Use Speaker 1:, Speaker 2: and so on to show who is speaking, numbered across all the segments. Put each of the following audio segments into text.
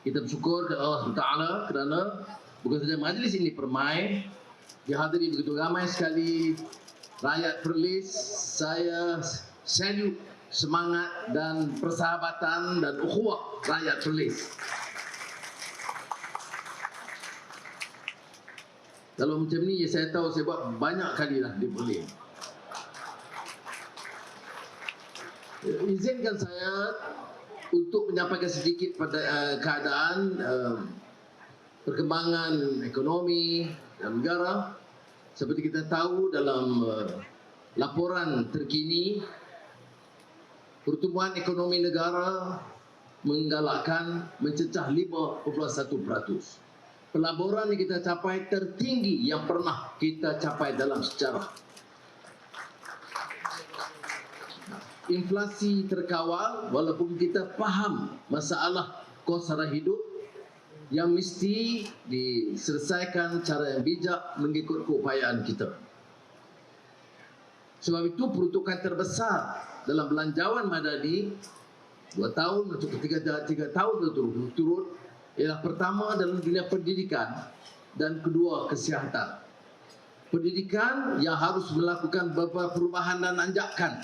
Speaker 1: Kita bersyukur kepada Allah Taala kerana bukan saja majlis ini permai dihadiri begitu ramai sekali rakyat Perlis. Saya salute semangat dan persahabatan dan ukhuwah rakyat Perlis. Kalau macam ni saya tahu saya buat banyak kali lah di Perlis. Izinkan saya untuk menyampaikan sedikit pada uh, keadaan uh, perkembangan ekonomi dalam negara. Seperti kita tahu dalam uh, laporan terkini, pertumbuhan ekonomi negara menggalakkan mencecah 5.1%. Pelaburan yang kita capai tertinggi yang pernah kita capai dalam sejarah. Inflasi terkawal walaupun kita faham masalah kos sara hidup yang mesti diselesaikan cara yang bijak mengikut keupayaan kita. Sebab itu peruntukan terbesar dalam belanjawan madani dua tahun atau tiga, tiga tahun berturut-turut ialah pertama dalam dunia pendidikan dan kedua kesihatan. Pendidikan yang harus melakukan beberapa perubahan dan anjakan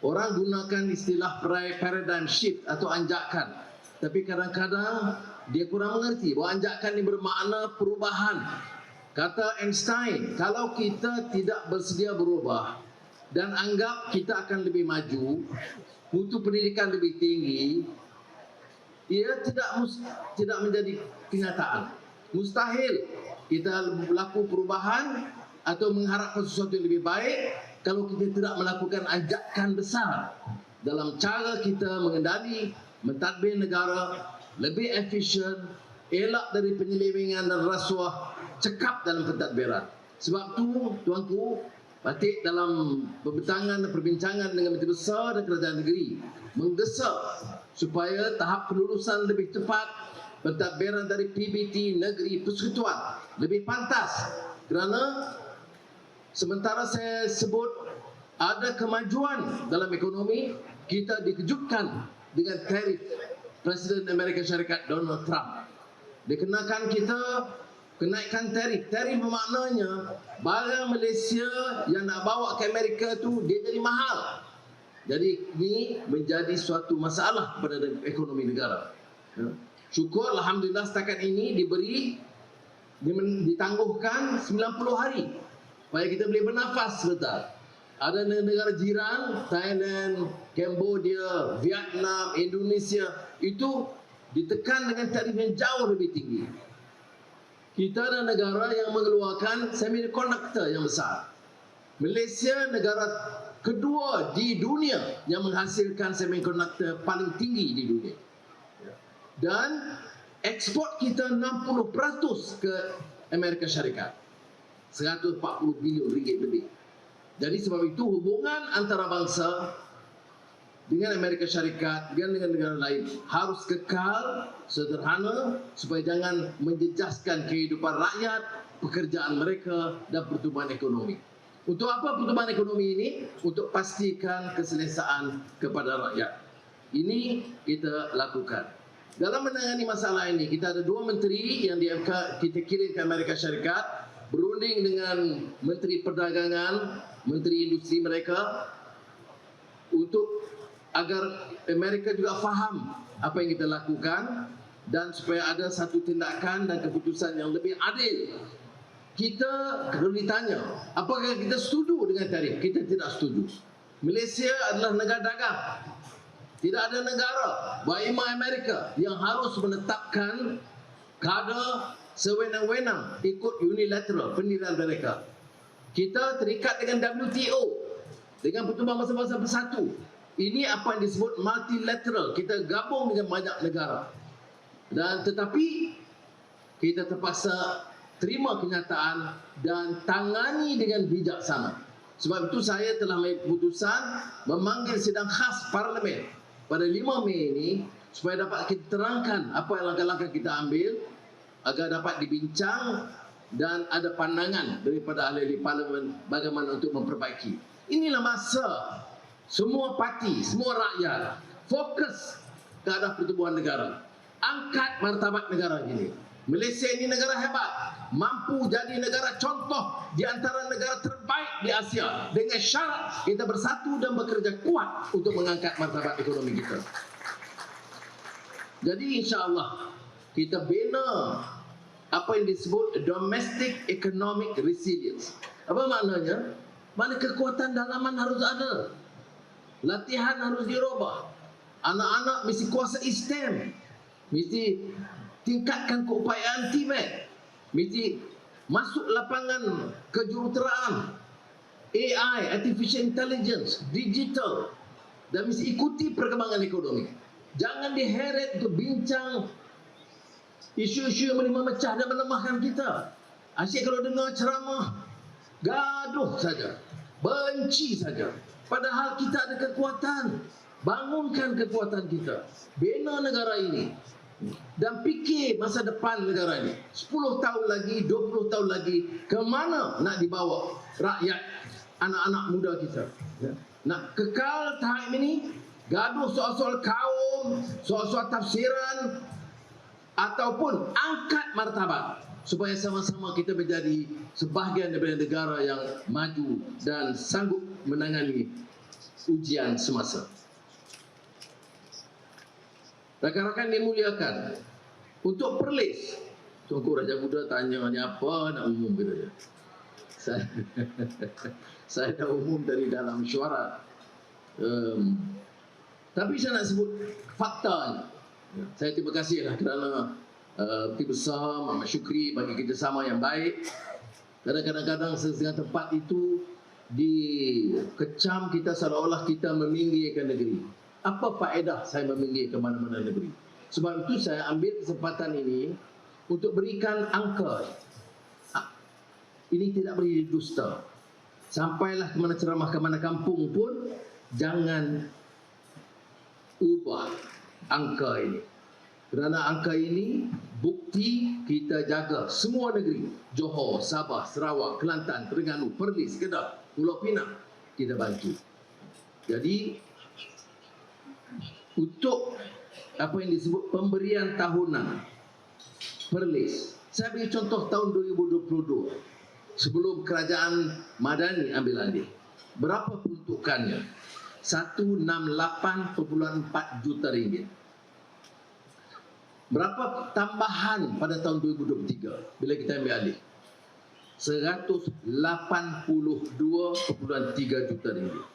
Speaker 1: Orang gunakan istilah paradigm shift atau anjakan. Tapi kadang-kadang dia kurang mengerti bahawa anjakan ini bermakna perubahan. Kata Einstein, kalau kita tidak bersedia berubah dan anggap kita akan lebih maju, mutu pendidikan lebih tinggi, ia tidak tidak menjadi kenyataan. Mustahil kita berlaku perubahan atau mengharapkan sesuatu yang lebih baik kalau kita tidak melakukan ajakan besar dalam cara kita mengendali mentadbir negara lebih efisien, elak dari penyelewengan dan rasuah, cekap dalam pentadbiran. Sebab tu tuanku, batik dalam pembentangan dan perbincangan dengan Menteri Besar dan Kerajaan Negeri menggesak supaya tahap kelulusan lebih cepat pentadbiran dari PBT negeri persekutuan lebih pantas kerana Sementara saya sebut ada kemajuan dalam ekonomi, kita dikejutkan dengan tarif Presiden Amerika Syarikat Donald Trump. Dikenakan kita kenaikan tarif. Tarif bermaknanya barang Malaysia yang nak bawa ke Amerika tu dia jadi mahal. Jadi ini menjadi suatu masalah pada ekonomi negara. Ya. Syukur Alhamdulillah setakat ini diberi ditangguhkan 90 hari supaya kita boleh bernafas sebentar. Ada negara jiran, Thailand, Cambodia, Vietnam, Indonesia, itu ditekan dengan tarif yang jauh lebih tinggi. Kita adalah negara yang mengeluarkan semiconductor yang besar. Malaysia negara kedua di dunia yang menghasilkan semiconductor paling tinggi di dunia. Dan ekspor kita 60% ke Amerika Syarikat. 140 bilion ringgit lebih. Jadi sebab itu hubungan antara bangsa dengan Amerika Syarikat dan dengan negara lain harus kekal sederhana supaya jangan menjejaskan kehidupan rakyat, pekerjaan mereka dan pertumbuhan ekonomi. Untuk apa pertumbuhan ekonomi ini? Untuk pastikan keselesaan kepada rakyat. Ini kita lakukan. Dalam menangani masalah ini, kita ada dua menteri yang kita kirim ke Amerika Syarikat berunding dengan Menteri Perdagangan, Menteri Industri mereka untuk agar Amerika juga faham apa yang kita lakukan dan supaya ada satu tindakan dan keputusan yang lebih adil. Kita kalau ditanya, apakah kita setuju dengan tarif? Kita tidak setuju. Malaysia adalah negara dagang. Tidak ada negara, baik Amerika yang harus menetapkan kadar sewenang-wenang ikut unilateral pendirian mereka. Kita terikat dengan WTO dengan pertubuhan masa-masa bersatu. Ini apa yang disebut multilateral. Kita gabung dengan banyak negara. Dan tetapi kita terpaksa terima kenyataan dan tangani dengan bijaksana. Sebab itu saya telah mengambil keputusan memanggil sidang khas parlimen pada 5 Mei ini supaya dapat kita terangkan apa langkah-langkah kita ambil agar dapat dibincang dan ada pandangan daripada ahli-ahli parlimen bagaimana untuk memperbaiki. Inilah masa semua parti, semua rakyat fokus ke arah pertumbuhan negara. angkat martabat negara ini. Malaysia ini negara hebat, mampu jadi negara contoh di antara negara terbaik di Asia dengan syarat kita bersatu dan bekerja kuat untuk mengangkat martabat ekonomi kita. Jadi insya-Allah kita bina apa yang disebut domestic economic resilience. Apa maknanya? Mana kekuatan dalaman harus ada. Latihan harus dirubah. Anak-anak mesti kuasa STEM. Mesti tingkatkan keupayaan TVET. Mesti masuk lapangan kejuruteraan. AI, Artificial Intelligence, Digital. Dan mesti ikuti perkembangan ekonomi. Jangan diheret untuk bincang isu-isu yang boleh memecah dan melemahkan kita. Asyik kalau dengar ceramah, gaduh saja. Benci saja. Padahal kita ada kekuatan. Bangunkan kekuatan kita. Bina negara ini. Dan fikir masa depan negara ini. 10 tahun lagi, 20 tahun lagi. Ke mana nak dibawa rakyat, anak-anak muda kita. Nak kekal tahap ini, gaduh soal-soal kaum, soal-soal tafsiran, ataupun angkat martabat supaya sama-sama kita menjadi sebahagian daripada negara yang maju dan sanggup menangani ujian semasa. Rakan-rakan dimuliakan, untuk perlis, Tuanku Raja Buddha tanya ni apa nak umum kita. Saya, saya dah umum dari dalam syuara. Um, tapi saya nak sebut fakta Saya terima kasih lah kerana uh, besar Mama Syukri bagi kerjasama yang baik. Kadang-kadang setengah tempat itu dikecam kita seolah-olah kita meminggirkan negeri. Apa faedah saya meminggir ke mana-mana negeri? Sebab itu saya ambil kesempatan ini untuk berikan angka. Ini tidak boleh didusta. Sampailah ke mana ceramah ke mana kampung pun jangan ubah angka ini. Kerana angka ini bukti kita jaga semua negeri. Johor, Sabah, Sarawak, Kelantan, Terengganu, Perlis, Kedah, Pulau Pinang kita bantu. Jadi untuk apa yang disebut pemberian tahunan Perlis. Saya beri contoh tahun 2022 sebelum kerajaan Madani ambil alih. Berapa peruntukannya? 168.4 juta ringgit. Berapa tambahan pada tahun 2023 bila kita ambil alih? 182.3 juta ringgit.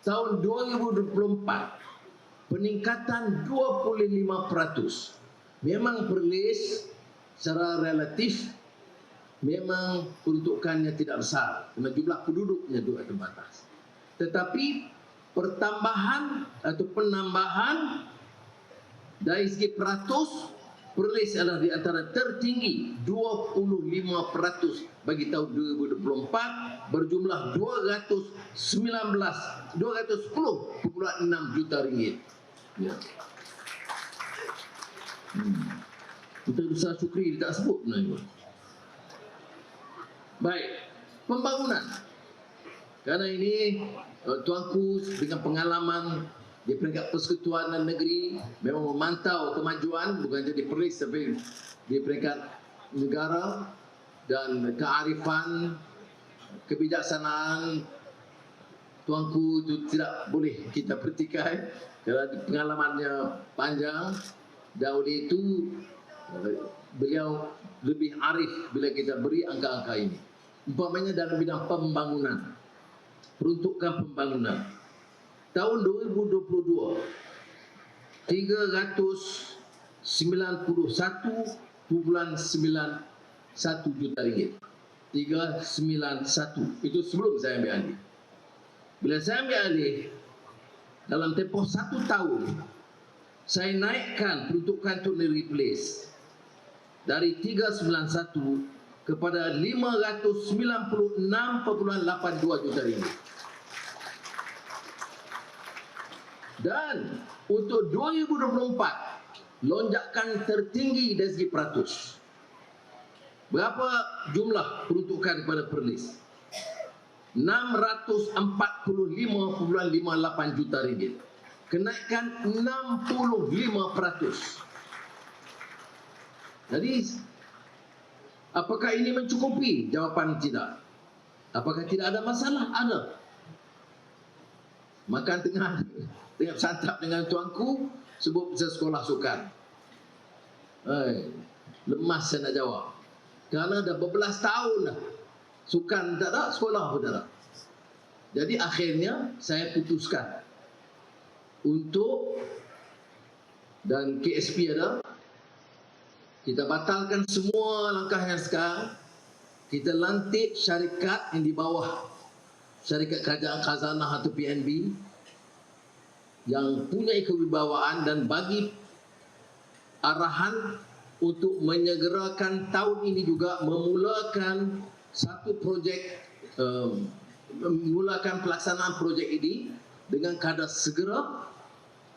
Speaker 1: Tahun 2024 peningkatan 25%. Memang perlis secara relatif memang peruntukannya tidak besar kerana jumlah penduduknya juga terbatas. Tetapi pertambahan atau penambahan dari segi peratus Perlis adalah di antara tertinggi 25% bagi tahun 2024 berjumlah 219 210.6 juta ringgit. Ya. Hmm. Kita besar syukri tak sebut sebenarnya. Baik, pembangunan. Karena ini eh, tuanku dengan pengalaman di peringkat persekutuan negeri memang memantau kemajuan bukan jadi peris tapi di peringkat negara dan kearifan kebijaksanaan tuanku itu tidak boleh kita pertikai. Kerana pengalamannya panjang. Dan oleh itu beliau lebih arif bila kita beri angka-angka ini. Umpamanya dalam bidang pembangunan. Peruntukan pembangunan tahun 2022 391.91 juta ringgit. 391 itu sebelum saya ambil alih. Bila saya ambil alih dalam tempoh satu tahun saya naikkan peruntukan to replace dari 391 kepada 596.82 juta ringgit Dan untuk 2024 lonjakan tertinggi dari segi peratus. Berapa jumlah peruntukan kepada Perlis? 645.58 juta ringgit. Kenaikan 65 peratus. Jadi apakah ini mencukupi? Jawapan tidak. Apakah tidak ada masalah? Ada. Makan tengah tengah santap dengan tuanku sebut saya sekolah sukan. Hai, lemas saya nak jawab. Kerana dah berbelas tahun dah. Sukan tak ada, sekolah pun tak ada. Jadi akhirnya saya putuskan untuk dan KSP ada kita batalkan semua langkah yang sekarang kita lantik syarikat yang di bawah syarikat kerajaan khazanah atau PNB yang punya kewibawaan dan bagi arahan untuk menyegerakan tahun ini juga memulakan satu projek um, memulakan pelaksanaan projek ini dengan kadar segera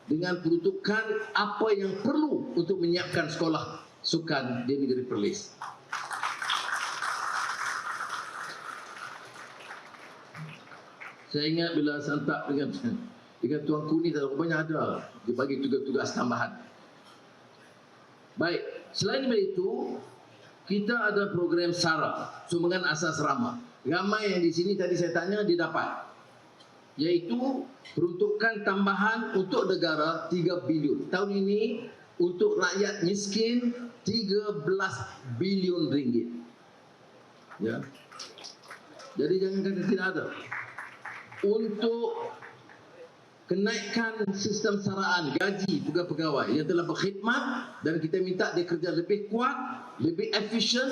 Speaker 1: dengan peruntukan apa yang perlu untuk menyiapkan sekolah sukan di negeri Perlis. Saya ingat bila santap dengan dengan tuanku ni tak banyak ada dia bagi tugas-tugas tambahan. Baik, selain itu kita ada program SARA, sumbangan asas rama. Ramai yang di sini tadi saya tanya dia dapat. Iaitu peruntukan tambahan untuk negara 3 bilion. Tahun ini untuk rakyat miskin 13 bilion ringgit. Ya. Jadi jangan kata tidak ada. Untuk kenaikan sistem saraan gaji pegawai-pegawai yang telah berkhidmat dan kita minta dia kerja lebih kuat, lebih efisien.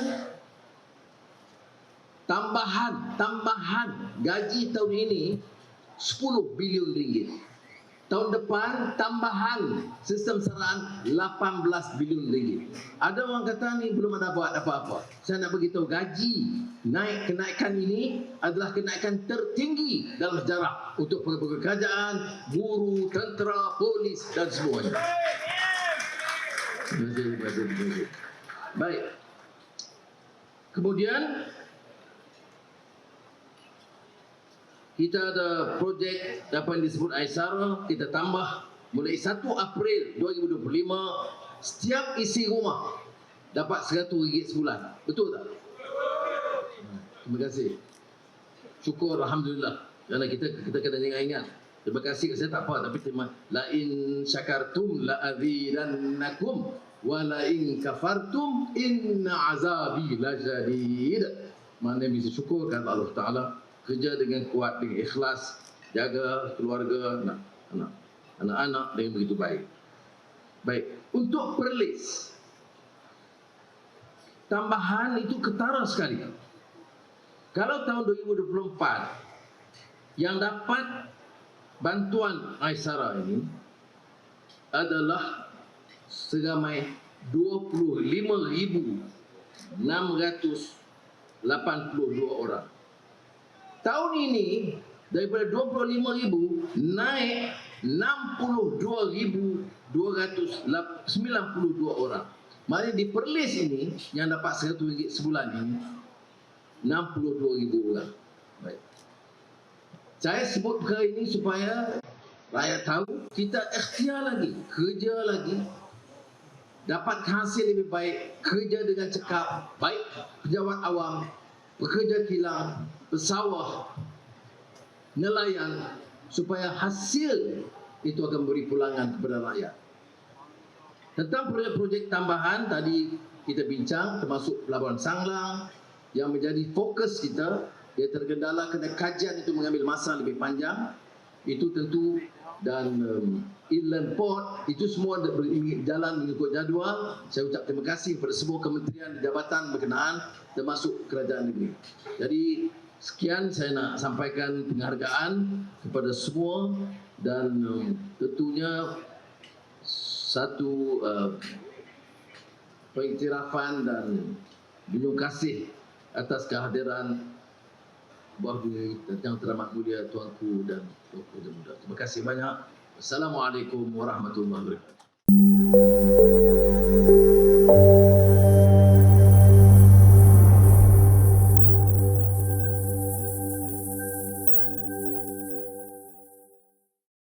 Speaker 1: Tambahan, tambahan gaji tahun ini 10 bilion ringgit. Tahun depan tambahan sistem saraan 18 bilion ringgit. Ada orang kata ni belum ada buat apa-apa. Saya nak beritahu gaji naik kenaikan ini adalah kenaikan tertinggi dalam sejarah untuk pegawai kerajaan, guru, tentera, polis dan semuanya. Baik. Kemudian kita ada projek apa yang disebut Aisara kita tambah mulai 1 April 2025 setiap isi rumah dapat RM100 sebulan. Betul tak? Terima kasih. Syukur alhamdulillah. Kerana kita kita kena ingat-ingat. Terima kasih saya tak apa. Tapi terima la in syakartum la azidannakum wa la in kafartum inna azabi lajadid mana bisa syukur? Kepada Allah taala kerja dengan kuat dengan ikhlas jaga keluarga anak anak anak-anak dengan begitu baik. Baik untuk perlis tambahan itu ketara sekali. Kalau tahun 2024 yang dapat bantuan Aisara ini adalah seramai 25,682 orang tahun ini daripada 25 ribu naik 62,292 orang. Maknanya di Perlis ini yang dapat 100 ringgit sebulan ini 62 ribu orang. Baik. Saya sebut perkara ini supaya rakyat tahu kita ikhtiar lagi, kerja lagi dapat hasil lebih baik, kerja dengan cekap, baik pejabat awam, pekerja kilang, pesawah, nelayan supaya hasil itu akan beri pulangan kepada rakyat. Tentang projek-projek tambahan tadi kita bincang termasuk Pelabuhan Sanglang yang menjadi fokus kita dia tergendala kerana kajian itu mengambil masa lebih panjang. Itu tentu dan um, inland port itu semua jalan mengikut jadual. Saya ucap terima kasih kepada semua kementerian jabatan berkenaan termasuk kerajaan negeri. Jadi Sekian saya nak sampaikan penghargaan kepada semua dan um, tentunya satu uh, pengiktirafan dan junjung kasih atas kehadiran buah diri yang teramat mulia tuanku dan tuanku muda. Terima kasih banyak. Assalamualaikum warahmatullahi wabarakatuh.